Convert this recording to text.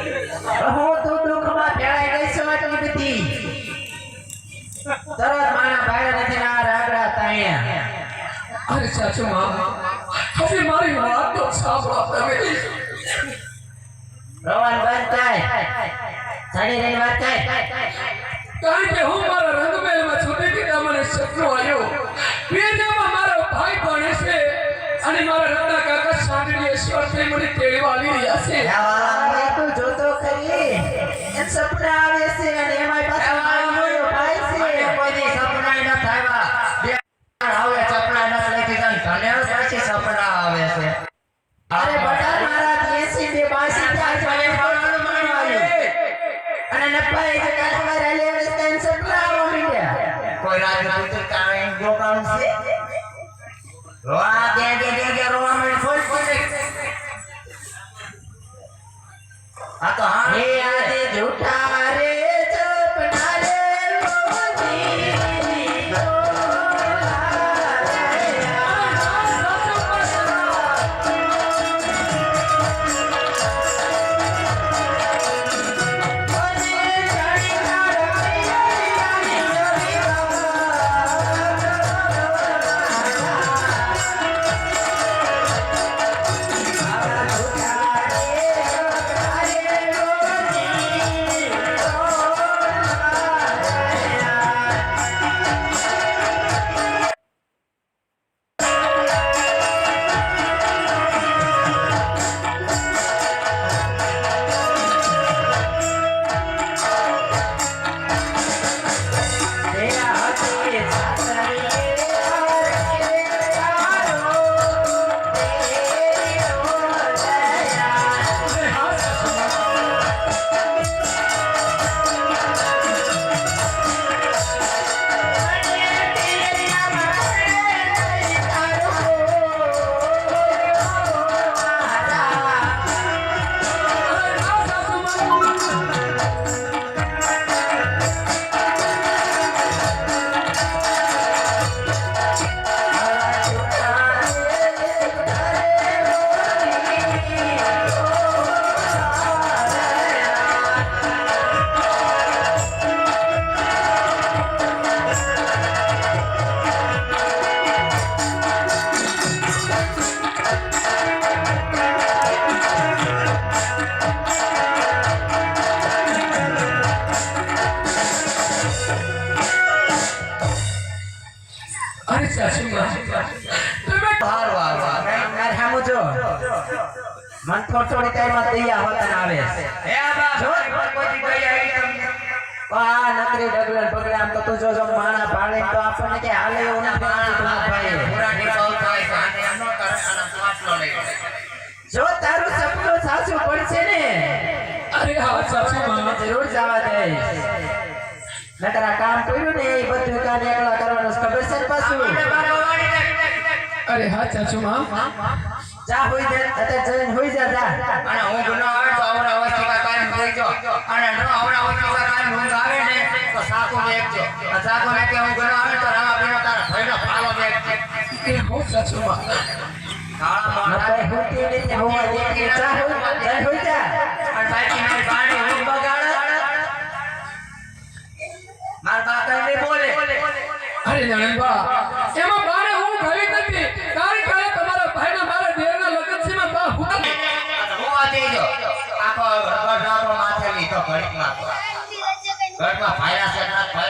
પ્રભુ તું દુઃખમાં ભેળાઈ ગઈ છો એટલી બધી તરત મારા ભાઈ નથી ના રાગડા તાણ્યા. અરે સાચું માં હવે મારી વાત તો સાંભળો તમે. રવાન બંધ થાય. સાડી રહી વાત થાય. કારણ કે હું મારા રંગમેલમાં છૂટી દીધા મને શત્રુ આવ્યો. બેજામાં મારો ભાઈ ભણે છે અને મારા રંગના કાકા સાંડી ઈશ્વર થઈ મને તેડવા આવી રહ્યા છે. સપના આવે છે અને એમાંય પાછો ભાઈ છે. કોઈ સપના ય નથી બે હવે સપના નથી લખી દઉં. તને પછી સપના આવે છે. અરે બટા મારા દેશી બે બાસી ચાર ચાલે પાવાનું અને નપાઈ જે કાઠવા રેલી આવે છે સપના આવવા માંડ્યા. કોઈ રાજપૂત કાંઈ ગોપાળું છે? રોવા દે દે દે દે રોવા મને ખોલ ખોલ આ તો હા. હે આદે de otra મન થોડી ટાઈમ દયા વતન આવે. એ બા જો કોઈ દી આવી આ નકરી ડગલન પગલે આમ તો તું જો જો માણા ભાળે તો આપણને કે હાલે એવું નથી ભાઈ પૂરા ડિફોલ્ટ થાય આને એમ ન કરે આને લઈ જો તારું સપનું સાચું પડશે ને. અરે હા સાચું માં. જરૂર જવા દે. નકરા કામ કર્યું ને એ બધું કામ એકલા કરવાનું. ખબર છે પાછું. અરે હા ચાચુ માં જા હોઈ જા અત્યારે જઈને હોઈ જા જા. અને હું ગુનો આવે તો અવરા વસ્તુ કાયમ હોઈ જો અને ન અવરા વસ્તુ કાયમ ઊંઘ આવે ને તો સાકુ મેકજો આ સાકુ મેકે હું ગુનો આવે તો રામા પીનો તારા ભાઈનો ફાલો મેકજે કે હું સાચું કાળા ન હોતી નથી હોવા દે કે જા હોઈ હોઈ જા. અને બાકી મારી બાણી ઊંઘ બગાડે. મારા બા કઈ નહીં બોલે. અરે એમાં બાને હું ગઈ નથી કારણ કે આ તમારા ભાઈના મારા દેરના લગ્ન છે માં બા હુકમ હોવા ગઢારો માથે લીધો ઘડીકમાં ઘરમાં ફાયરા છે